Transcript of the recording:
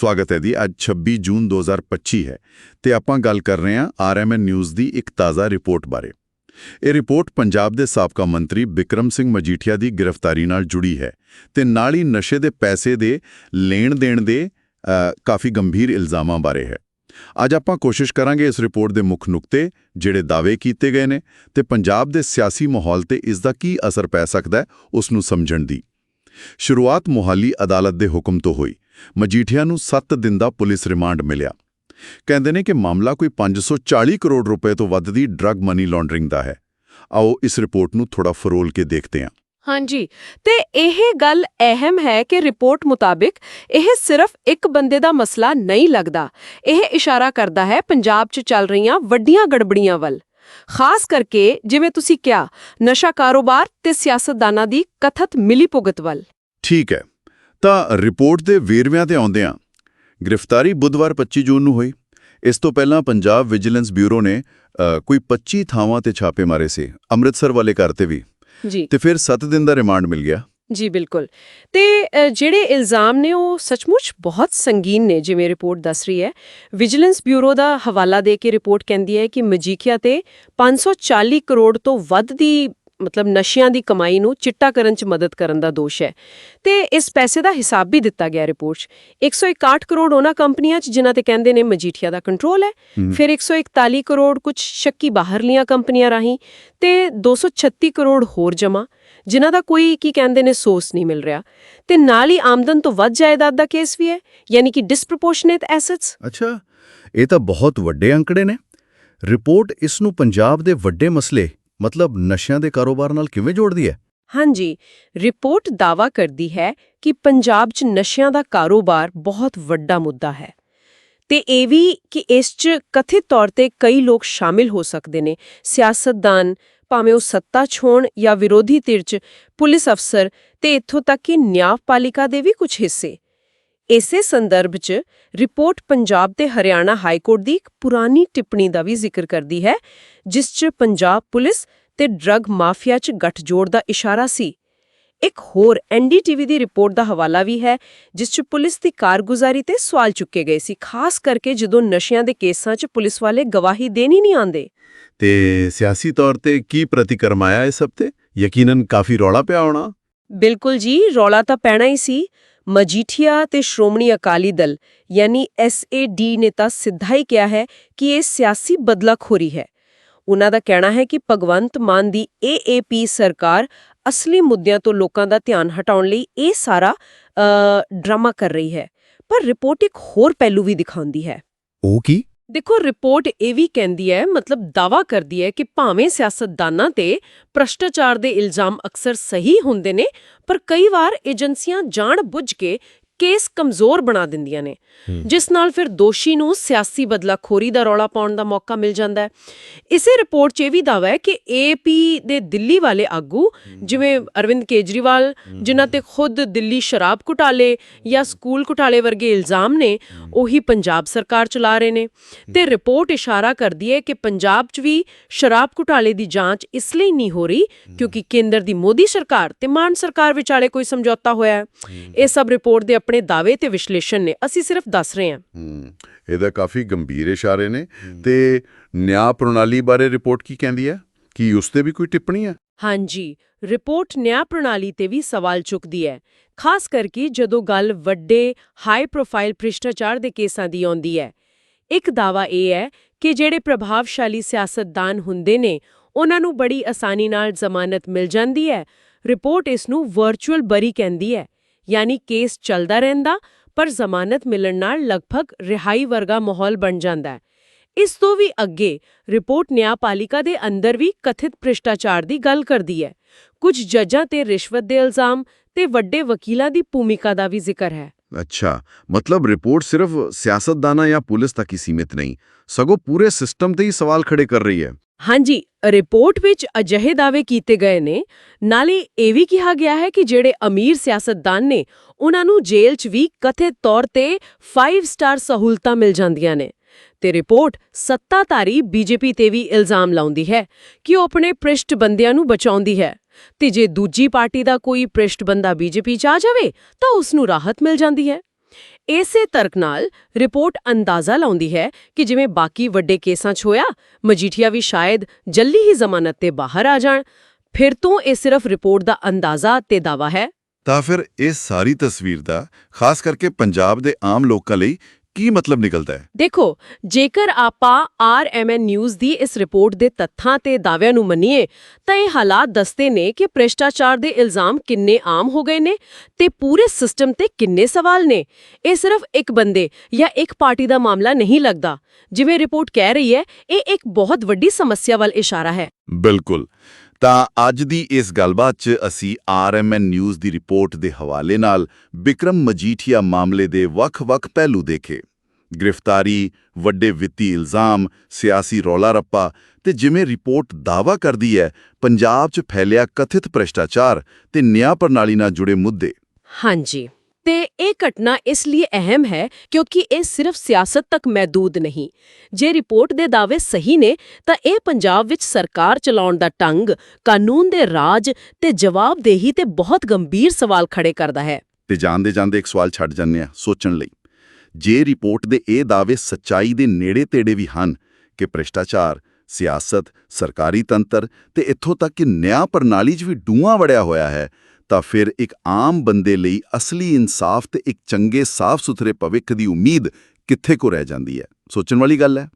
ਸਵਾਗਤ ਹੈ ਜੀ। ਅੱਜ 26 ਜੂਨ 2025 ਹੈ ਤੇ ਆਪਾਂ ਗੱਲ ਕਰ ਰਹੇ ਹਾਂ ਆਰਐਮਐਨ ਨਿਊਜ਼ ਦੀ ਇੱਕ ਤਾਜ਼ਾ ਰਿਪੋਰਟ ਬਾਰੇ। ਇਹ ਰਿਪੋਰਟ ਪੰਜਾਬ ਦੇ ਸਾਬਕਾ ਮੰਤਰੀ ਬਿਕਰਮ ਸਿੰਘ ਮਜੀਠੀਆ ਦੀ ਗ੍ਰਿਫਤਾਰੀ ਨਾਲ ਜੁੜੀ ਹੈ ਤੇ ਨਾਲ ਹੀ ਨਸ਼ੇ ਦੇ ਪੈਸੇ ਦੇ ਲੈਣ ਦੇਣ ਦੇ ਕਾਫੀ ਗੰਭੀਰ ਇਲਜ਼ਾਮਾਂ ਬਾਰੇ ਹੈ। ਅੱਜ ਆਪਾਂ ਕੋਸ਼ਿਸ਼ ਕਰਾਂਗੇ ਇਸ ਰਿਪੋਰਟ ਦੇ ਮੁੱਖ ਨੁਕਤੇ ਜਿਹੜੇ ਦਾਅਵੇ ਕੀਤੇ ਗਏ ਨੇ ਤੇ ਪੰਜਾਬ ਦੇ ਸਿਆਸੀ ਮਾਹੌਲ ਤੇ ਇਸ ਦਾ ਕੀ ਅਸਰ ਪੈ ਸਕਦਾ ਹੈ, ਉਸ ਨੂੰ ਸਮਝਣ ਦੀ। ਸ਼ੁਰੂਆਤ ਮੁਹਾਲੀ ਅਦਾਲਤ ਦੇ ਹੁਕਮ ਤੋਂ ਹੋਈ। ਮਜੀਠੀਆ ਨੂੰ 7 ਦਿਨ ਦਾ ਪੁਲਿਸ ਰਿਮਾਂਡ ਮਿਲਿਆ। ਕਹਿੰਦੇ ਨੇ ਕਿ ਮਾਮਲਾ ਕੋਈ 540 ਕਰੋੜ ਰੁਪਏ ਤੋਂ ਵੱਧ ਦੀ ਡਰੱਗ ਮਨੀ ਲਾਂਡਰਿੰਗ ਦਾ ਹੈ। ਆਓ ਇਸ ਰਿਪੋਰਟ ਨੂੰ ਥੋੜਾ ਫਰੋਲ ਕੇ ਦੇਖਦੇ ਹਾਂ। ਹਾਂਜੀ ਤੇ ਇਹ ਗੱਲ ਅਹਿਮ ਹੈ ਕਿ ਰਿਪੋਰਟ ਮੁਤਾਬਿਕ ਇਹ ਸਿਰਫ ਇੱਕ ਬੰਦੇ ਦਾ ਮਸਲਾ ਨਹੀਂ ਲੱਗਦਾ। ਇਹ ਇਸ਼ਾਰਾ ਕਰਦਾ ਹੈ ਪੰਜਾਬ 'ਚ ਚੱਲ ਰਹੀਆਂ ਵੱਡੀਆਂ ਗੜਬੜੀਆਂ ਵੱਲ। ਖਾਸ ਕਰਕੇ ਜਿਵੇਂ ਤੁਸੀਂ ਕਿਹਾ ਨਸ਼ਾ ਕਾਰੋਬਾਰ ਤੇ ਸਿਆਸਤਦਾਨਾਂ ਦੀ ਕਥਤ ਮਿਲੀਭੁਗਤ ਵੱਲ। ਠੀਕ ਹੈ। ਤਾਂ ਰਿਪੋਰਟ ਦੇ ਵੇਰਵਿਆਂ ਤੇ ਆਉਂਦੇ ਹਾਂ। ਗ੍ਰਿਫਤਾਰੀ ਬੁੱਧਵਾਰ 25 ਜੂਨ ਨੂੰ ਹੋਈ। ਇਸ ਤੋਂ ਪਹਿਲਾਂ ਪੰਜਾਬ ਵਿਜੀਲੈਂਸ ਬਿਊਰੋ ਨੇ ਕੋਈ 25 ਥਾਵਾਂ ਤੇ ਛਾਪੇ ਮਾਰੇ ਸੀ ਅੰਮ੍ਰਿਤਸਰ ਵਾਲੇ ਘਰ ਤੇ ਵੀ। ਜੀ। ਤੇ ਫਿਰ 7 ਦਿਨ ਦਾ ਰਿਮਾਂਡ ਮਿਲ ਗਿਆ। ਜੀ ਬਿਲਕੁਲ। ਤੇ ਜਿਹੜੇ ਇਲਜ਼ਾਮ ਨੇ ਉਹ ਸੱਚਮੁੱਚ ਬਹੁਤ ਸੰਗੀਨ ਨੇ ਜਿਵੇਂ ਰਿਪੋਰਟ ਦੱਸ ਰਹੀ ਹੈ। ਵਿਜੀਲੈਂਸ ਬਿਊਰੋ ਦਾ ਹਵਾਲਾ ਦੇ ਕੇ ਰਿਪੋਰਟ ਕਹਿੰਦੀ ਹੈ ਕਿ ਮਜੀਠੀਆ ਤੇ 540 ਕਰੋੜ ਤੋਂ ਵੱਧ ਦੀ ਮਤਲਬ ਨਸ਼ਿਆਂ ਦੀ ਕਮਾਈ ਨੂੰ ਚਿੱਟਾ ਕਰਨ 'ਚ ਮਦਦ ਕਰਨ ਦਾ ਦੋਸ਼ ਹੈ। ਤੇ ਇਸ ਪੈਸੇ ਦਾ ਹਿਸਾਬ ਵੀ ਦਿੱਤਾ ਗਿਆ ਰਿਪੋਰਟ 'ਚ। 161 ਕਰੋੜ ਉਹਨਾਂ ਕੰਪਨੀਆਂ 'ਚ ਜਿਨ੍ਹਾਂ ਤੇ ਕਹਿੰਦੇ ਨੇ ਮਜੀਠੀਆ ਦਾ ਕੰਟਰੋਲ ਹੈ। ਫਿਰ 141 ਕਰੋੜ ਕੁਝ ਸ਼ੱਕੀ ਬਾਹਰਲੀਆਂ ਕੰਪਨੀਆਂ ਰਾਹੀਂ ਤੇ 236 ਕਰੋੜ ਹੋਰ ਜਮਾ ਜਿਨ੍ਹਾਂ ਦਾ ਕੋਈ ਕੀ ਕਹਿੰਦੇ ਨੇ ਸੋਰਸ ਨਹੀਂ ਮਿਲ ਰਿਹਾ। ਤੇ ਨਾਲ ਹੀ ਆਮਦਨ ਤੋਂ ਵੱਧ ਜਾਇਦਾਦ ਦਾ ਕੇਸ ਵੀ ਹੈ ਯਾਨੀ ਕਿ ਡਿਸਪ੍ਰੋਪੋਰਸ਼ਨੇਟ ਐਸੈਟਸ ਅੱਛਾ ਇਹ ਤਾਂ ਬਹੁਤ ਵੱਡੇ ਅੰਕੜੇ ਨੇ। ਰਿਪੋਰਟ ਇਸ ਨੂੰ ਪੰਜਾਬ ਦੇ ਵੱਡੇ ਮਸਲੇ ਮਤਲਬ ਨਸ਼ਿਆਂ ਦੇ ਕਾਰੋਬਾਰ ਨਾਲ ਕਿਵੇਂ ਜੋੜਦੀ ਹੈ? ਹਾਂਜੀ, ਰਿਪੋਰਟ ਦਾਵਾ ਕਰਦੀ ਹੈ ਕਿ ਪੰਜਾਬ 'ਚ ਨਸ਼ਿਆਂ ਦਾ ਕਾਰੋਬਾਰ ਬਹੁਤ ਵੱਡਾ ਮੁੱਦਾ ਹੈ। ਤੇ ਇਹ ਵੀ ਕਿ ਇਸ 'ਚ ਕਥਿਤ ਤੌਰ ਤੇ ਕਈ ਲੋਕ ਸ਼ਾਮਿਲ ਹੋ ਸਕਦੇ ਨੇ। ਸਿਆਸਤਦਾਨ, ਭਾਵੇਂ ਉਹ ਸੱਤਾ 'ਚ ਹੋਣ ਜਾਂ ਵਿਰੋਧੀ ਧਿਰ 'ਚ, ਪੁਲਿਸ ਅਫਸਰ ਤੇ ਇੱਥੋਂ ਤੱਕ ਕਿ ਨਿਆਂਪਾਲਿਕਾ ਦੇ ਵੀ ਕੁਝ ਹਿੱਸੇ। ਇਸੇ ਸੰਦਰਭ 'ਚ ਰਿਪੋਰਟ ਪੰਜਾਬ ਤੇ ਹਰਿਆਣਾ ਹਾਈ ਕੋਰਟ ਦੀ ਇੱਕ ਪੁਰਾਣੀ ਟਿੱਪਣੀ ਦਾ ਵੀ ਜ਼ਿਕਰ ਕਰਦੀ ਹੈ ਜਿਸ 'ਚ ਪੰਜਾਬ ਪੁਲਿਸ ਤੇ ਡਰੱਗ ਮਾਫੀਆ 'ਚ ਗੱਠਜੋੜ ਦਾ ਇਸ਼ਾਰਾ ਸੀ। ਇੱਕ ਹੋਰ ਐਨਡੀਟੀਵੀ ਦੀ ਰਿਪੋਰਟ ਦਾ ਹਵਾਲਾ ਵੀ ਹੈ ਜਿਸ 'ਚ ਪੁਲਿਸ ਦੀ ਕਾਰਗੁਜ਼ਾਰੀ ਤੇ ਸਵਾਲ ਚੁੱਕੇ ਗਏ ਸੀ ਖਾਸ ਕਰਕੇ ਜਦੋਂ ਨਸ਼ਿਆਂ ਦੇ ਕੇਸਾਂ 'ਚ ਪੁਲਿਸ ਵਾਲੇ ਗਵਾਹੀ ਦੇਣ ਹੀ ਨਹੀਂ ਆਉਂਦੇ। ਤੇ ਸਿਆਸੀ ਤੌਰ ਤੇ ਕੀ ਪ੍ਰਤੀਕਰਮ ਆਇਆ ਇਸ ਹਫ਼ਤੇ? ਯਕੀਨਨ ਕਾਫੀ ਰੌਲਾ ਪਿਆ ਹੋਣਾ। ਬਿਲਕੁਲ ਜੀ ਰੌਲਾ ਤਾਂ ਪੈਣਾ ਹੀ ਸੀ। ਮਜੀਠੀਆ ਤੇ ਸ਼੍ਰੋਮਣੀ ਅਕਾਲੀ ਦਲ, ਯਾਨੀ ਐਸਏਡੀ ਨੇ ਤਾਂ ਸਿੱਧਾ ਹੀ ਕਿਹਾ ਹੈ ਕਿ ਇਹ ਸਿਆਸੀ ਬਦਲਾਖੋਰੀ ਹੈ। ਉਹਨਾਂ ਦਾ ਕਹਿਣਾ ਹੈ ਕਿ ਭਗਵੰਤ ਮਾਨ ਦੀ ਏਏਪੀ ਸਰਕਾਰ ਅਸਲੀ ਮੁੱਦਿਆਂ ਤੋਂ ਲੋਕਾਂ ਦਾ ਧਿਆਨ ਹਟਾਉਣ ਲਈ ਇਹ ਸਾਰਾ ਡਰਾਮਾ ਕਰ ਰਹੀ ਹੈ। ਪਰ ਰਿਪੋਰਟ ਇੱਕ ਹੋਰ ਪਹਿਲੂ ਵੀ ਦਿਖਾਉਂਦੀ ਹੈ। ਉਹ ਕੀ? ਦੇਖੋ ਰਿਪੋਰਟ ਇਹ ਵੀ ਕਹਿੰਦੀ ਹੈ, ਮਤਲਬ ਦਾਵਾ ਕਰਦੀ ਹੈ ਕਿ ਭਾਵੇਂ ਸਿਆਸਤਦਾਨਾਂ ਤੇ ਭ੍ਰਸ਼ਟਾਚਾਰ ਦੇ ਇਲਜ਼ਾਮ ਅਕਸਰ ਸਹੀ ਹੁੰਦੇ ਨੇ, ਪਰ ਕਈ ਵਾਰ ਏਜੰਸੀਆਂ ਜਾਣ ਬੁੱਝ ਕੇ ਕੇਸ ਕਮਜ਼ੋਰ ਬਣਾ ਦਿੰਦੀਆਂ ਨੇ। ਜਿਸ ਨਾਲ ਫਿਰ ਦੋਸ਼ੀ ਨੂੰ ਸਿਆਸੀ ਬਦਲਾਖੋਰੀ ਦਾ ਰੌਲਾ ਪਾਉਣ ਦਾ ਮੌਕਾ ਮਿਲ ਜਾਂਦਾ ਹੈ। ਇਸੇ ਰਿਪੋਰਟ 'ਚ ਇਹ ਵੀ ਦਾਵਾ ਹੈ ਕਿ ਏਪੀ ਦੇ ਦਿੱਲੀ ਵਾਲੇ ਆਗੂ ਜਿਵੇਂ ਅਰਵਿੰਦ ਕੇਜਰੀਵਾਲ ਜਿਨ੍ਹਾਂ ਤੇ ਖੁਦ ਦਿੱਲੀ ਸ਼ਰਾਬ ਘੁਟਾਲੇ ਜਾਂ ਸਕੂਲ ਘੁਟਾਲੇ ਵਰਗੇ ਇਲਜ਼ਾਮ ਨੇ ਉਹੀ ਪੰਜਾਬ ਸਰਕਾਰ ਚਲਾ ਰਹੇ ਨੇ। ਤੇ ਰਿਪੋਰਟ ਇਸ਼ਾਰਾ ਕਰਦੀ ਹੈ ਕਿ ਪੰਜਾਬ 'ਚ ਵੀ ਸ਼ਰਾਬ ਘੁਟਾਲੇ ਦੀ ਜਾਂਚ ਇਸ ਲਈ ਨਹੀਂ ਹੋ ਰਹੀ ਕਿਉਂਕਿ ਕੇਂਦਰ ਦੀ ਮੋਦੀ ਸਰਕਾਰ ਤੇ ਮਾਨ ਸਰਕਾਰ ਵਿਚਾਲੇ ਕੋਈ ਸਮਝੌਤਾ ਹੋਇਆ ਹੈ। ਇਹ ਸਭ ਰਿਪੋਰਟ ਦੇ ਆਪਣੇ ਦਾਅਵੇ ਤੇ ਵਿਸ਼ਲੇਸ਼ਣ ਨੇ ਅਸੀਂ ਸਿਰਫ ਦੱਸ ਰਹੇ ਹਾਂ। ਹੂੰ ਇਹਦਾ ਕਾਫੀ ਗੰਭੀਰ ਇਸ਼ਾਰੇ ਨੇ। ਤੇ ਨਿਆਂ ਪ੍ਰਣਾਲੀ ਬਾਰੇ ਰਿਪੋਰਟ ਕੀ ਕਹਿੰਦੀ ਹੈ? ਕੀ ਉਸ ਤੇ ਵੀ ਕੋਈ ਟਿੱਪਣੀ ਹੈ? ਹਾਂਜੀ ਰਿਪੋਰਟ ਨਿਆਂ ਪ੍ਰਣਾਲੀ ਤੇ ਵੀ ਸਵਾਲ ਚੁੱਕਦੀ ਹੈ। ਖਾਸ ਕਰਕੇ ਜਦੋਂ ਗੱਲ ਵੱਡੇ ਹਾਈ ਪ੍ਰੋਫਾਈਲ ਭ੍ਰਿਸ਼ਟਾਚਾਰ ਦੇ ਕੇਸਾਂ ਦੀ ਆਉਂਦੀ ਹੈ। ਇੱਕ ਦਾਵਾ ਇਹ ਹੈ ਕਿ ਜਿਹੜੇ ਪ੍ਰਭਾਵਸ਼ਾਲੀ ਸਿਆਸਤਦਾਨ ਹੁੰਦੇ ਨੇ ਉਹਨਾਂ ਨੂੰ ਬੜੀ ਆਸਾਨੀ ਨਾਲ ਜ਼ਮਾਨਤ ਮਿਲ ਜਾਂਦੀ ਹੈ। ਰਿਪੋਰਟ ਇਸ ਨੂੰ ਵਰਚੁਅਲ ਬਰੀ ਕਹਿੰਦੀ ਹੈ। ਯਾਨੀ ਕੇਸ ਚੱਲਦਾ ਰਹਿੰਦਾ, ਪਰ ਜ਼ਮਾਨਤ ਮਿਲਣ ਨਾਲ ਲਗਭਗ ਰਿਹਾਈ ਵਰਗਾ ਮਾਹੌਲ ਬਣ ਜਾਂਦਾ ਹੈ। ਇਸ ਤੋਂ ਵੀ ਅੱਗੇ ਰਿਪੋਰਟ ਨਿਆਂਪਾਲਿਕਾ ਦੇ ਅੰਦਰ ਵੀ ਕਥਿਤ ਭ੍ਰਿਸ਼ਟਾਚਾਰ ਦੀ ਗੱਲ ਕਰਦੀ ਹੈ। ਕੁਝ ਜੱਜਾਂ ਤੇ ਰਿਸ਼ਵਤ ਦੇ ਇਲਜ਼ਾਮ ਤੇ ਵੱਡੇ ਵਕੀਲਾਂ ਦੀ ਭੂਮਿਕਾ ਦਾ ਵੀ ਜ਼ਿਕਰ ਹੈ। ਅੱਛਾ ਮਤਲਬ ਰਿਪੋਰਟ ਸਿਰਫ ਸਿਆਸਤਦਾਨਾਂ ਜਾਂ ਪੁਲਿਸ ਤੱਕ ਹੀ ਸੀਮਿਤ ਨਹੀਂ ਸਗੋਂ ਪੂਰੇ ਸਿਸਟਮ ਤੇ ਹੀ ਸਵਾਲ ਖੜੇ ਕਰ ਰਹੀ ਹੈ ਹਾਂਜੀ ਰਿਪੋਰਟ ਵਿੱਚ ਅਜਿਹੇ ਦਾਅਵੇ ਕੀਤੇ ਗਏ ਨੇ ਨਾਲੇ ਇਹ ਵੀ ਕਿਹਾ ਗਿਆ ਹੈ ਕਿ ਜਿਹੜੇ ਅਮੀਰ ਸਿਆਸਤਦਾਨ ਨੇ ਉਹਨਾਂ ਨੂੰ ਜੇਲ੍ਹ 'ਚ ਵੀ ਕਥਿਤ ਤੌਰ ਤੇ 5 ਸਟਾਰ ਸਹੂਲਤਾਂ ਮਿਲ ਜਾਂਦੀਆਂ ਨੇ ਤੇ ਰਿਪੋਰਟ ਸੱਤਾਧਾਰੀ ਬੀਜੇਪੀ ਤੇ ਵੀ ਇਲਜ਼ਾਮ ਲਾਉਂਦੀ ਹੈ ਕਿ ਉਹ ਆਪਣੇ ਪ੍ਰਿਸ਼ਟ ਬੰਦਿਆਂ ਨੂੰ ਬਚਾਉਂਦੀ ਹੈ ਤੇ ਜੇ ਦੂਜੀ ਪਾਰਟੀ ਦਾ ਕੋਈ ਬੰਦਾ ਬੀਜੇਪੀ 'ਚ ਆ ਜਾਵੇ, ਤਾਂ ਉਸ ਨੂੰ ਰਾਹਤ ਮਿਲ ਜਾਂਦੀ ਹੈ। ਇਸੇ ਤਰਕ ਨਾਲ ਰਿਪੋਰਟ ਅੰਦਾਜ਼ਾ ਲਾਉਂਦੀ ਹੈ ਕਿ ਜਿਵੇਂ ਬਾਕੀ ਵੱਡੇ ਕੇਸਾਂ 'ਚ ਹੋਇਆ, ਮਜੀਠੀਆ ਵੀ ਸ਼ਾਇਦ ਜਲਦੀ ਹੀ ਜ਼ਮਾਨਤ ਤੇ ਬਾਹਰ ਆ ਜਾਣ। ਫਿਰ ਤੋਂ ਇਹ ਸਿਰਫ ਰਿਪੋਰਟ ਦਾ ਅੰਦਾਜ਼ਾ ਤੇ ਦਾਵਾ ਹੈ। ਤਾਂ ਫਿਰ ਇਹ ਸਾਰੀ ਤਸਵੀਰ ਦਾ, ਖਾਸ ਕਰਕੇ ਪੰਜਾਬ ਦੇ ਆਮ ਲੋਕਾਂ ਲਈ ਕੀ ਮਤਲਬ ਨਿਕਲਦਾ ਹੈ? ਦੇਖੋ ਜੇਕਰ ਆਪਾਂ ਆਰਐਮਐਨ ਨਿਊਜ਼ ਦੀ ਇਸ ਰਿਪੋਰਟ ਦੇ ਤੱਥਾਂ ਤੇ ਦਾਅਵਿਆਂ ਨੂੰ ਮੰਨੀਏ ਤਾਂ ਇਹ ਹਾਲਾਤ ਦੱਸਦੇ ਨੇ ਕਿ ਭ੍ਰਿਸ਼ਟਾਚਾਰ ਦੇ ਇਲਜ਼ਾਮ ਕਿੰਨੇ ਆਮ ਹੋ ਗਏ ਨੇ ਤੇ ਪੂਰੇ ਸਿਸਟਮ ਤੇ ਕਿੰਨੇ ਸਵਾਲ ਨੇ। ਇਹ ਸਿਰਫ ਇੱਕ ਬੰਦੇ ਜਾਂ ਇੱਕ ਪਾਰਟੀ ਦਾ ਮਾਮਲਾ ਨਹੀਂ ਲੱਗਦਾ। ਜਿਵੇਂ ਰਿਪੋਰਟ ਕਹਿ ਰਹੀ ਹੈ ਇਹ ਇੱਕ ਬਹੁਤ ਵੱਡੀ ਸਮੱਸਿਆ ਵੱਲ ਇਸ਼ਾਰਾ ਹੈ। ਬਿਲਕੁਲ। ਤਾਂ ਅੱਜ ਦੀ ਇਸ ਗੱਲਬਾਤ 'ਚ ਅਸੀਂ ਆਰਐਮਐਨ ਨਿਊਜ਼ ਦੀ ਰਿਪੋਰਟ ਦੇ ਹਵਾਲੇ ਨਾਲ ਵਿਕਰਮ ਮਜੀਠੀਆ ਮਾਮਲੇ ਦੇ ਵੱਖ-ਵੱਖ ਪਹਿਲੂ ਦੇਖੇ। ਗ੍ਰਿਫਤਾਰੀ ਵੱਡੇ ਵਿੱਤੀ ਇਲਜ਼ਾਮ ਸਿਆਸੀ ਰੌਲਾ ਰੱਪਾ ਤੇ ਜਿਵੇਂ ਰਿਪੋਰਟ ਦਾਵਾ ਕਰਦੀ ਹੈ ਪੰਜਾਬ 'ਚ ਫੈਲਿਆ ਕਥਿਤ ਭ੍ਰਿਸ਼ਟਾਚਾਰ ਤੇ ਨਿਆਂ ਪ੍ਰਣਾਲੀ ਨਾਲ ਜੁੜੇ ਮੁੱਦੇ। ਹਾਂਜੀ ਤੇ ਇਹ ਘਟਨਾ ਇਸ ਲਈ ਅਹਿਮ ਹੈ ਕਿਉਂਕਿ ਇਹ ਸਿਰਫ ਸਿਆਸਤ ਤੱਕ ਮਹਦੂਦ ਨਹੀਂ। ਜੇ ਰਿਪੋਰਟ ਦੇ ਦਾਅਵੇ ਸਹੀ ਨੇ ਤਾਂ ਇਹ ਪੰਜਾਬ ਵਿੱਚ ਸਰਕਾਰ ਚਲਾਉਣ ਦਾ ਢੰਗ ਕਾਨੂੰਨ ਦੇ ਰਾਜ ਤੇ ਜਵਾਬਦੇਹੀ ਤੇ ਬਹੁਤ ਗੰਭੀਰ ਸਵਾਲ ਖੜੇ ਕਰਦਾ ਹੈ। ਤੇ ਜਾਂਦੇ ਜਾਂਦੇ ਇੱਕ ਸਵਾਲ ਛੱਡ ਜਾਂਦੇ ਆ ਸੋਚਣ ਲਈ। ਜੇ ਰਿਪੋਰਟ ਦੇ ਇਹ ਦਾਅਵੇ ਸੱਚਾਈ ਦੇ ਨੇੜੇ-ਤੇੜੇ ਵੀ ਹਨ ਕਿ ਭ੍ਰਿਸ਼ਟਾਚਾਰ, ਸਿਆਸਤ, ਸਰਕਾਰੀ ਤੰਤਰ ਤੇ ਇੱਥੋਂ ਤੱਕ ਕਿ ਨਿਆਂ ਪ੍ਰਣਾਲੀ 'ਚ ਵੀ ਡੂੰਘਾ ਵੜਿਆ ਹੋਇਆ ਹੈ, ਤਾਂ ਫਿਰ ਇੱਕ ਆਮ ਬੰਦੇ ਲਈ ਅਸਲੀ ਇਨਸਾਫ ਤੇ ਇੱਕ ਚੰਗੇ ਸਾਫ਼ ਸੁਥਰੇ ਭਵਿੱਖ ਦੀ ਉਮੀਦ ਕਿੱਥੇ ਕੋ ਰਹਿ ਜਾਂਦੀ ਹੈ? ਸੋਚਣ ਵਾਲੀ ਗੱਲ ਹੈ।